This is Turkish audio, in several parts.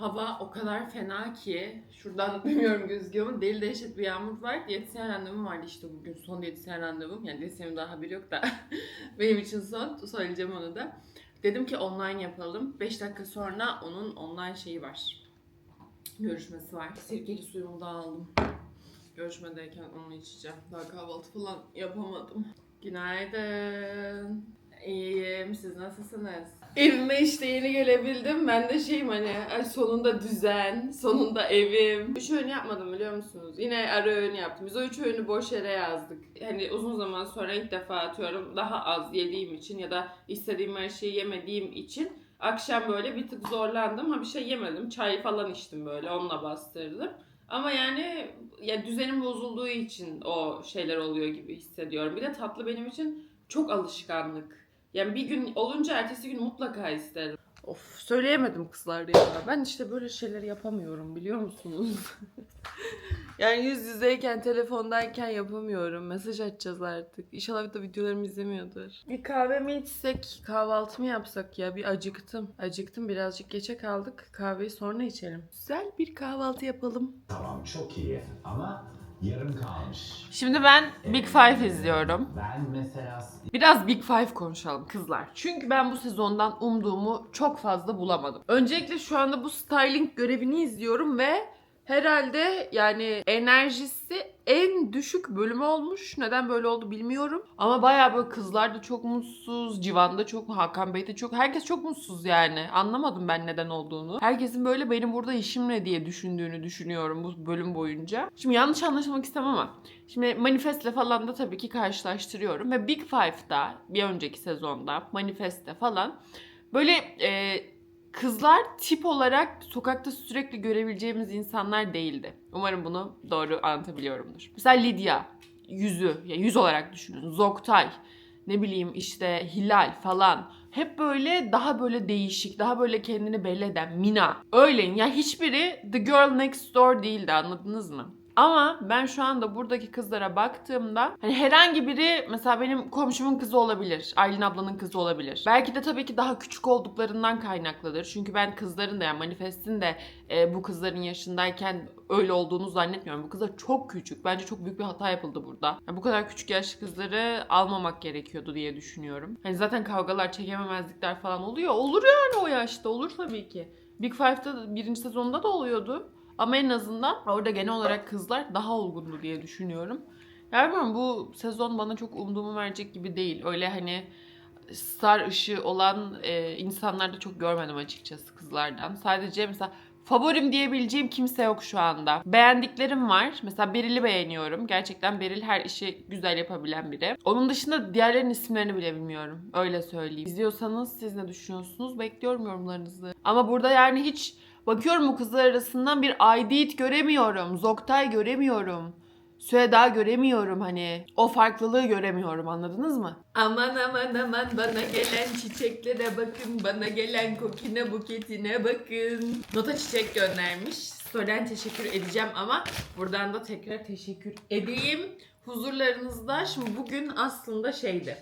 Hava o kadar fena ki şuradan bilmiyorum gözüküyor mu deli dehşet bir yağmur var. Diyetisyen randevum vardı işte bugün son diyetisyen randevum. Yani diyetisyenin daha haberi yok da benim için son söyleyeceğim onu da. Dedim ki online yapalım. 5 dakika sonra onun online şeyi var. Görüşmesi var. Sirkeli suyumu da aldım. Görüşmedeyken onu içeceğim. Daha kahvaltı falan yapamadım. Günaydın. İyiyim. Siz nasılsınız? Evime işte yeni gelebildim. Ben de şeyim hani sonunda düzen, sonunda evim. Üç öğün yapmadım biliyor musunuz? Yine ara öğün yaptım. Biz o üç öğünü boş yere yazdık. Hani uzun zaman sonra ilk defa atıyorum daha az yediğim için ya da istediğim her şeyi yemediğim için akşam böyle bir tık zorlandım. Ha bir şey yemedim. Çay falan içtim böyle onunla bastırdım. Ama yani ya düzenim bozulduğu için o şeyler oluyor gibi hissediyorum. Bir de tatlı benim için çok alışkanlık. Yani bir gün olunca ertesi gün mutlaka isterim. Of söyleyemedim kızlar ya. Ben işte böyle şeyler yapamıyorum biliyor musunuz? yani yüz yüzeyken telefondayken yapamıyorum. Mesaj atacağız artık. İnşallah da videolarımı izlemiyordur. Bir kahve mi içsek, kahvaltı mı yapsak ya? Bir acıktım. Acıktım birazcık geçe kaldık. Kahveyi sonra içelim. Güzel bir kahvaltı yapalım. Tamam çok iyi ama yarım kalmış. Şimdi ben Big Five izliyorum. Ben mesela Biraz Big Five konuşalım kızlar. Çünkü ben bu sezondan umduğumu çok fazla bulamadım. Öncelikle şu anda bu styling görevini izliyorum ve herhalde yani enerjisi en düşük bölümü olmuş. Neden böyle oldu bilmiyorum. Ama bayağı böyle kızlar da çok mutsuz. Civan da çok, Hakan Bey de çok. Herkes çok mutsuz yani. Anlamadım ben neden olduğunu. Herkesin böyle benim burada işim ne diye düşündüğünü düşünüyorum bu bölüm boyunca. Şimdi yanlış anlaşılmak istemem ama Şimdi Manifest'le falan da tabii ki karşılaştırıyorum. Ve Big Five'da bir önceki sezonda Manifest'te falan böyle e, kızlar tip olarak sokakta sürekli görebileceğimiz insanlar değildi. Umarım bunu doğru anlatabiliyorumdur. Mesela Lydia yüzü, yani yüz olarak düşünün. Zoktay, ne bileyim işte Hilal falan. Hep böyle daha böyle değişik, daha böyle kendini belli eden Mina. Öyle yani hiçbiri The Girl Next Door değildi anladınız mı? Ama ben şu anda buradaki kızlara baktığımda hani herhangi biri mesela benim komşumun kızı olabilir. Aylin ablanın kızı olabilir. Belki de tabii ki daha küçük olduklarından kaynaklıdır. Çünkü ben kızların da yani manifestin de e, bu kızların yaşındayken öyle olduğunu zannetmiyorum. Bu kızlar çok küçük. Bence çok büyük bir hata yapıldı burada. Yani bu kadar küçük yaşlı kızları almamak gerekiyordu diye düşünüyorum. Hani zaten kavgalar, çekememezlikler falan oluyor. Olur yani o yaşta. Olur tabii ki. Big Five'da birinci sezonda da oluyordu. Ama en azından orada genel olarak kızlar daha olgundu diye düşünüyorum. Ya bilmiyorum bu sezon bana çok umduğumu verecek gibi değil. Öyle hani star ışığı olan e, insanlar da çok görmedim açıkçası kızlardan. Sadece mesela favorim diyebileceğim kimse yok şu anda. Beğendiklerim var. Mesela Beril'i beğeniyorum. Gerçekten Beril her işi güzel yapabilen biri. Onun dışında diğerlerinin isimlerini bile bilmiyorum. Öyle söyleyeyim. İzliyorsanız siz ne düşünüyorsunuz? Bekliyorum yorumlarınızı. Ama burada yani hiç Bakıyorum bu kızlar arasından bir Aydit göremiyorum. Zoktay göremiyorum. Süheda göremiyorum hani. O farklılığı göremiyorum anladınız mı? Aman aman aman bana gelen çiçeklere bakın. Bana gelen kokine buketine bakın. Nota çiçek göndermiş. Story'den teşekkür edeceğim ama buradan da tekrar teşekkür edeyim. Huzurlarınızda şimdi bugün aslında şeydi.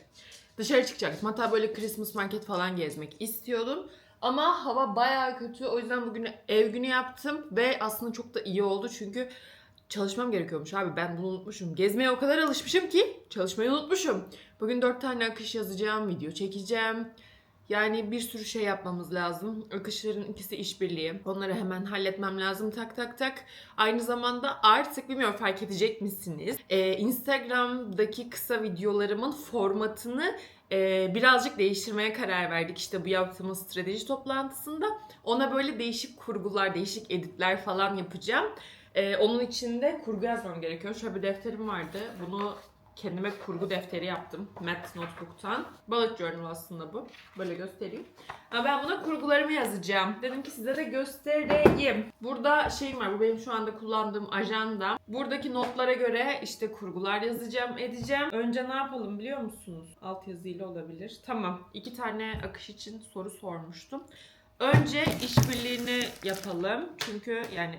Dışarı çıkacaktım. Hatta böyle Christmas market falan gezmek istiyordum. Ama hava baya kötü. O yüzden bugün ev günü yaptım ve aslında çok da iyi oldu çünkü çalışmam gerekiyormuş abi. Ben bunu unutmuşum. Gezmeye o kadar alışmışım ki çalışmayı unutmuşum. Bugün dört tane akış yazacağım, video çekeceğim. Yani bir sürü şey yapmamız lazım. Akışların ikisi işbirliği. Onları hemen halletmem lazım tak tak tak. Aynı zamanda artık bilmiyorum fark edecek misiniz? Ee, Instagram'daki kısa videolarımın formatını e, birazcık değiştirmeye karar verdik işte bu yaptığımız strateji toplantısında. Ona böyle değişik kurgular, değişik editler falan yapacağım. E, onun için de kurgu yazmam gerekiyor. Şöyle bir defterim vardı. Bunu kendime kurgu defteri yaptım. Matt Notebook'tan. Bullet Journal aslında bu. Böyle göstereyim. Ama ben buna kurgularımı yazacağım. Dedim ki size de göstereyim. Burada şeyim var. Bu benim şu anda kullandığım ajanda. Buradaki notlara göre işte kurgular yazacağım, edeceğim. Önce ne yapalım biliyor musunuz? Alt yazıyla olabilir. Tamam. İki tane akış için soru sormuştum. Önce işbirliğini yapalım. Çünkü yani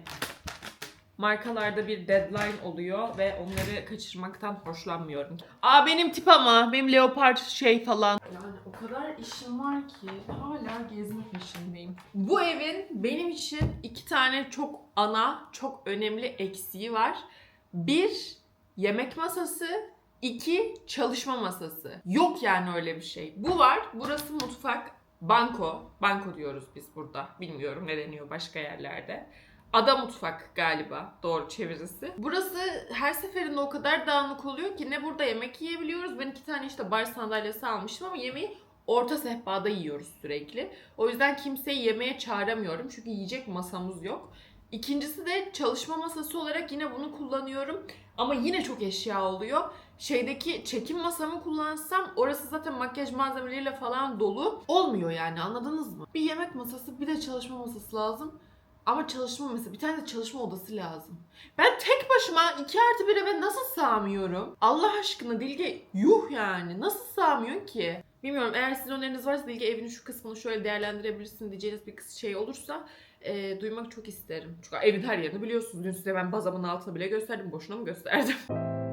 markalarda bir deadline oluyor ve onları kaçırmaktan hoşlanmıyorum. Aa benim tip ama benim leopard şey falan. Yani o kadar işim var ki hala gezme peşindeyim. Bu evin benim için iki tane çok ana, çok önemli eksiği var. Bir, yemek masası. iki çalışma masası. Yok yani öyle bir şey. Bu var. Burası mutfak. Banko. Banko diyoruz biz burada. Bilmiyorum ne deniyor başka yerlerde. Ada mutfak galiba doğru çevirisi. Burası her seferinde o kadar dağınık oluyor ki ne burada yemek yiyebiliyoruz. Ben iki tane işte bar sandalyesi almıştım ama yemeği orta sehpada yiyoruz sürekli. O yüzden kimseyi yemeğe çağıramıyorum çünkü yiyecek masamız yok. İkincisi de çalışma masası olarak yine bunu kullanıyorum. Ama yine çok eşya oluyor. Şeydeki çekim masamı kullansam orası zaten makyaj malzemeleriyle falan dolu. Olmuyor yani anladınız mı? Bir yemek masası bir de çalışma masası lazım. Ama çalışma masası bir tane de çalışma odası lazım. Ben tek başıma 2 artı bir eve nasıl sığamıyorum? Allah aşkına Dilge yuh yani nasıl sığamıyorsun ki? Bilmiyorum eğer sizin öneriniz varsa Dilge evinin şu kısmını şöyle değerlendirebilirsin diyeceğiniz bir kız şey olursa e, duymak çok isterim. Çünkü evin her yerini biliyorsunuz. Dün size ben bazamın altını bile gösterdim. Boşuna mı gösterdim?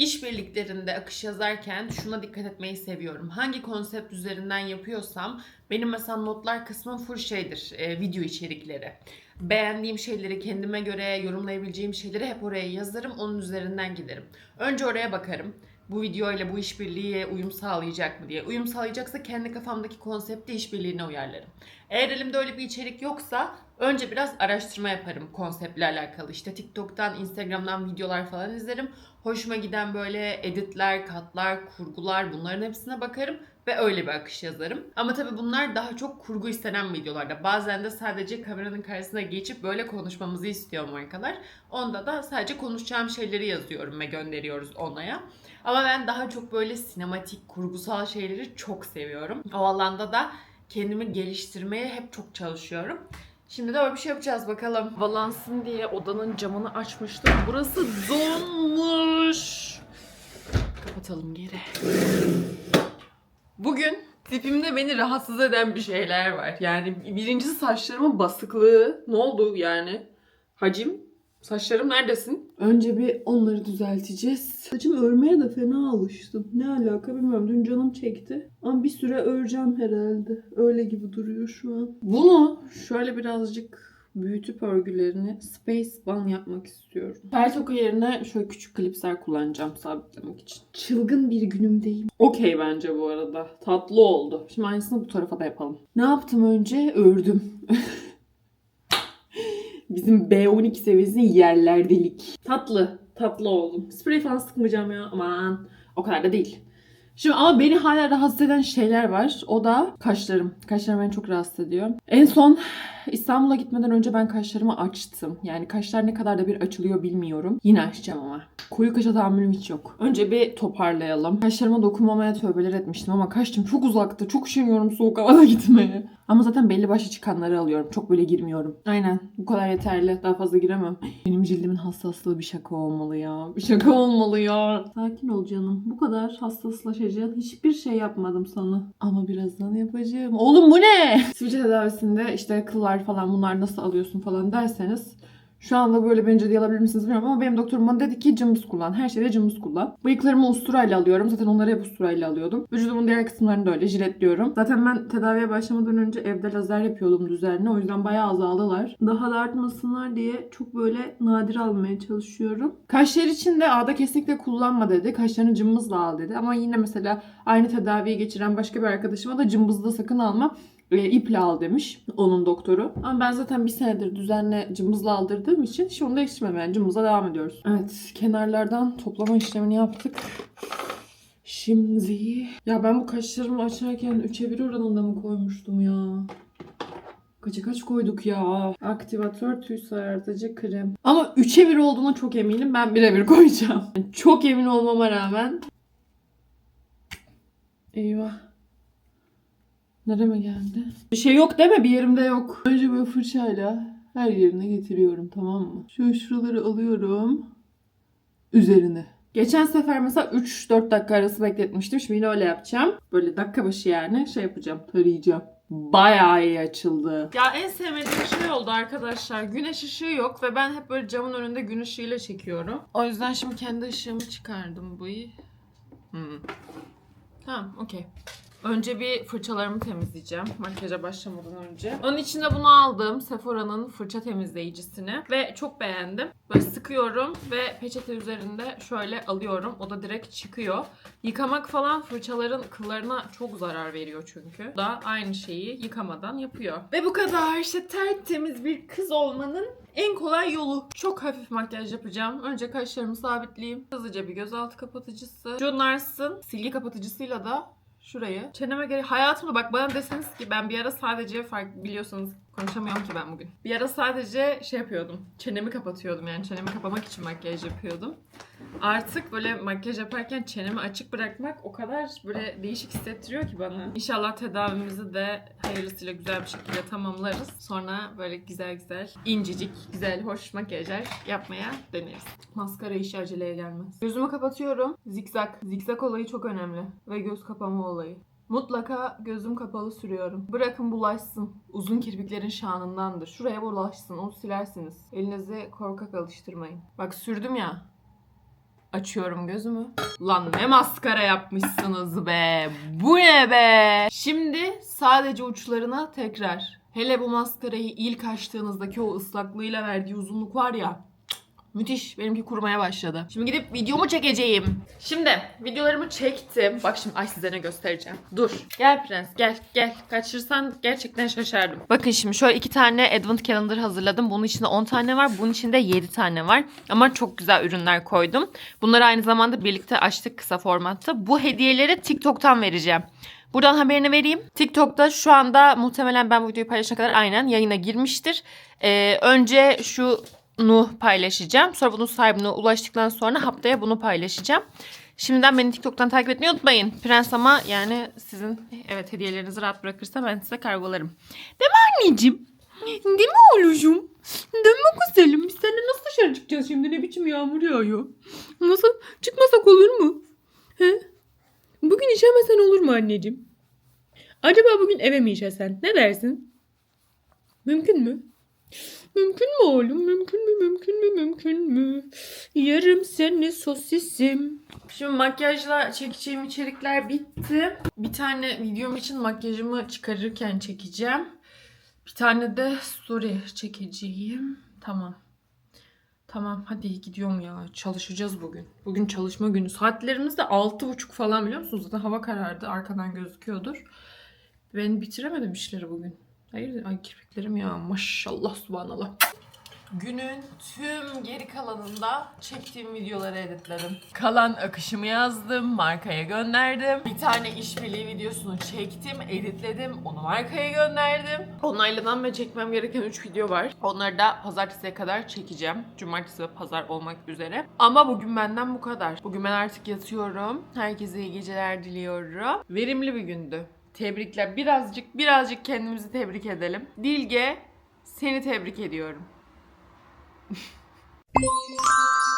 İşbirliklerinde akış yazarken şuna dikkat etmeyi seviyorum. Hangi konsept üzerinden yapıyorsam benim mesela notlar kısmım full şeydir, e, video içerikleri. Beğendiğim şeyleri kendime göre yorumlayabileceğim şeyleri hep oraya yazarım, onun üzerinden giderim. Önce oraya bakarım. Bu video ile bu işbirliğe uyum sağlayacak mı diye. Uyum sağlayacaksa kendi kafamdaki konsepti işbirliğine uyarlarım. Eğer elimde öyle bir içerik yoksa önce biraz araştırma yaparım konseptle alakalı. İşte TikTok'tan, Instagram'dan videolar falan izlerim. Hoşuma giden böyle editler, katlar, kurgular bunların hepsine bakarım ve öyle bir akış yazarım. Ama tabii bunlar daha çok kurgu istenen videolarda. Bazen de sadece kameranın karşısına geçip böyle konuşmamızı istiyor markalar. Onda da sadece konuşacağım şeyleri yazıyorum ve gönderiyoruz onaya. Ama ben daha çok böyle sinematik, kurgusal şeyleri çok seviyorum. O alanda da kendimi geliştirmeye hep çok çalışıyorum. Şimdi de öyle bir şey yapacağız bakalım. Balansın diye odanın camını açmıştım. Burası donmuş. Kapatalım geri. Bugün tipimde beni rahatsız eden bir şeyler var. Yani birincisi saçlarımın basıklığı. Ne oldu yani? Hacim, saçlarım neredesin? Önce bir onları düzelteceğiz. Saçımı örmeye de fena alıştım. Ne alaka bilmiyorum. Dün canım çekti. Ama bir süre öreceğim herhalde. Öyle gibi duruyor şu an. Bunu şöyle birazcık büyütüp örgülerini Space Bun yapmak istiyorum. Her toka yerine şöyle küçük klipsler kullanacağım sabitlemek için. Çılgın bir günümdeyim. Okey bence bu arada. Tatlı oldu. Şimdi aynısını bu tarafa da yapalım. Ne yaptım önce? Ördüm. Bizim B12 seviyesinin yerlerdelik. Tatlı. Tatlı oldum. Sprey falan sıkmayacağım ya. Aman. O kadar da değil. Şimdi ama beni hala rahatsız eden şeyler var. O da kaşlarım. Kaşlarım beni çok rahatsız ediyor. En son İstanbul'a gitmeden önce ben kaşlarımı açtım. Yani kaşlar ne kadar da bir açılıyor bilmiyorum. Yine açacağım ama. Koyu kaşa tahammülüm hiç yok. Önce bir toparlayalım. Kaşlarıma dokunmamaya tövbeler etmiştim ama kaştım çok uzaktı. Çok üşeniyorum soğuk havada gitmeye. Ama zaten belli başlı çıkanları alıyorum. Çok böyle girmiyorum. Aynen. Bu kadar yeterli. Daha fazla giremem. Benim cildimin hassaslığı bir şaka olmalı ya. Bir şaka olmalı ya. Sakin ol canım. Bu kadar hassaslaşacağın hiçbir şey yapmadım sana. Ama birazdan yapacağım. Oğlum bu ne? Sivilce tedavisinde işte kıllar falan bunlar nasıl alıyorsun falan derseniz şu anda böyle bence diye alabilir misiniz bilmiyorum ama benim doktorum bana dedi ki cımbız kullan. Her şeyde cımbız kullan. Bıyıklarımı usturayla alıyorum. Zaten onları hep usturayla alıyordum. Vücudumun diğer kısımlarını da öyle jiletliyorum. Zaten ben tedaviye başlamadan önce evde lazer yapıyordum düzenli. O yüzden bayağı azaldılar. Daha da artmasınlar diye çok böyle nadir almaya çalışıyorum. Kaşlar için de ağda kesinlikle kullanma dedi. Kaşlarını cımbızla al dedi. Ama yine mesela aynı tedaviyi geçiren başka bir arkadaşıma da cımbızla sakın alma e, iple al demiş onun doktoru. Ama ben zaten bir senedir düzenli cımbızla aldırdığım için hiç onu değiştirmedim. Yani cımbızla devam ediyoruz. Evet kenarlardan toplama işlemini yaptık. Şimdi ya ben bu kaşlarımı açarken 3'e 1 oranında mı koymuştum ya? Kaça kaç koyduk ya? Aktivatör tüy sarartıcı krem. Ama 3'e 1 olduğuna çok eminim. Ben 1'e 1 koyacağım. Çok emin olmama rağmen. Eyvah. Nereme geldi? Bir şey yok deme bir yerimde yok. Önce böyle fırçayla her yerine getiriyorum tamam mı? Şöyle şuraları alıyorum. Üzerine. Geçen sefer mesela 3-4 dakika arası bekletmiştim. Şimdi yine öyle yapacağım. Böyle dakika başı yani şey yapacağım. Tarayacağım. Bayağı iyi açıldı. Ya en sevmediğim şey oldu arkadaşlar. Güneş ışığı yok ve ben hep böyle camın önünde gün ışığıyla çekiyorum. O yüzden şimdi kendi ışığımı çıkardım bu iyi. Hmm. Tamam, okey. Önce bir fırçalarımı temizleyeceğim. Makyaja başlamadan önce. Onun için de bunu aldım. Sephora'nın fırça temizleyicisini. Ve çok beğendim. Böyle sıkıyorum ve peçete üzerinde şöyle alıyorum. O da direkt çıkıyor. Yıkamak falan fırçaların kıllarına çok zarar veriyor çünkü. Bu da aynı şeyi yıkamadan yapıyor. Ve bu kadar işte tertemiz bir kız olmanın en kolay yolu. Çok hafif makyaj yapacağım. Önce kaşlarımı sabitleyeyim. Hızlıca bir gözaltı kapatıcısı. Nars'ın silgi kapatıcısıyla da şurayı. Çeneme göre hayatımda bak bana deseniz ki ben bir ara sadece fark biliyorsanız konuşamıyorum ki ben bugün. Bir ara sadece şey yapıyordum. Çenemi kapatıyordum yani çenemi kapamak için makyaj yapıyordum. Artık böyle makyaj yaparken çenemi açık bırakmak o kadar böyle değişik hissettiriyor ki bana. İnşallah tedavimizi de hayırlısıyla güzel bir şekilde tamamlarız. Sonra böyle güzel güzel, incecik, güzel, hoş makyajlar yapmaya deneriz. Maskara işi aceleye gelmez. Gözümü kapatıyorum. Zikzak. Zikzak olayı çok önemli. Ve göz kapama olayı. Mutlaka gözüm kapalı sürüyorum. Bırakın bulaşsın. Uzun kirpiklerin şanındandır. Şuraya bulaşsın. Onu silersiniz. Elinizi korkak alıştırmayın. Bak sürdüm ya. Açıyorum gözümü. Lan ne maskara yapmışsınız be. Bu ne be. Şimdi sadece uçlarına tekrar. Hele bu maskarayı ilk açtığınızdaki o ıslaklığıyla verdiği uzunluk var ya. Müthiş. Benimki kurumaya başladı. Şimdi gidip videomu çekeceğim. Şimdi videolarımı çektim. Bak şimdi ay size ne göstereceğim. Dur. Gel prens gel gel. Kaçırsan gerçekten şaşardım. Bakın şimdi şöyle iki tane Advent Calendar hazırladım. Bunun içinde 10 tane var. Bunun içinde 7 tane var. Ama çok güzel ürünler koydum. Bunları aynı zamanda birlikte açtık kısa formatta. Bu hediyeleri TikTok'tan vereceğim. Buradan haberini vereyim. TikTok'ta şu anda muhtemelen ben bu videoyu paylaşana kadar aynen yayına girmiştir. Ee, önce şu nu paylaşacağım. Sonra bunun sahibine ulaştıktan sonra haftaya bunu paylaşacağım. Şimdiden beni TikTok'tan takip etmeyi unutmayın. Prens ama yani sizin evet hediyelerinizi rahat bırakırsa ben size kargolarım. Değil mi anneciğim? Değil mi oğlucum? Değil mi güzelim? Biz seninle nasıl dışarı çıkacağız şimdi? Ne biçim yağmur yağıyor? Nasıl? Çıkmasak olur mu? He? Bugün işemesen olur mu anneciğim? Acaba bugün eve mi işesen? Ne dersin? Mümkün mü? Mümkün mü oğlum? Mümkün mü? Mümkün mü? Mümkün mü? Yarım seni sosisim. Şimdi makyajla çekeceğim içerikler bitti. Bir tane videom için makyajımı çıkarırken çekeceğim. Bir tane de story çekeceğim. Tamam. Tamam hadi gidiyorum ya. Çalışacağız bugün. Bugün çalışma günü. Saatlerimiz de 6.30 falan biliyor musunuz? Zaten hava karardı. Arkadan gözüküyordur. Ben bitiremedim işleri bugün. Hayır, ay kirpiklerim ya maşallah subhanallah. Günün tüm geri kalanında çektiğim videoları editledim. Kalan akışımı yazdım, markaya gönderdim. Bir tane işbirliği videosunu çektim, editledim, onu markaya gönderdim. Onaylanan ve çekmem gereken 3 video var. Onları da pazartesiye kadar çekeceğim. Cumartesi ve pazar olmak üzere. Ama bugün benden bu kadar. Bugün ben artık yatıyorum. Herkese iyi geceler diliyorum. Verimli bir gündü. Tebrikler. Birazcık birazcık kendimizi tebrik edelim. Dilge seni tebrik ediyorum.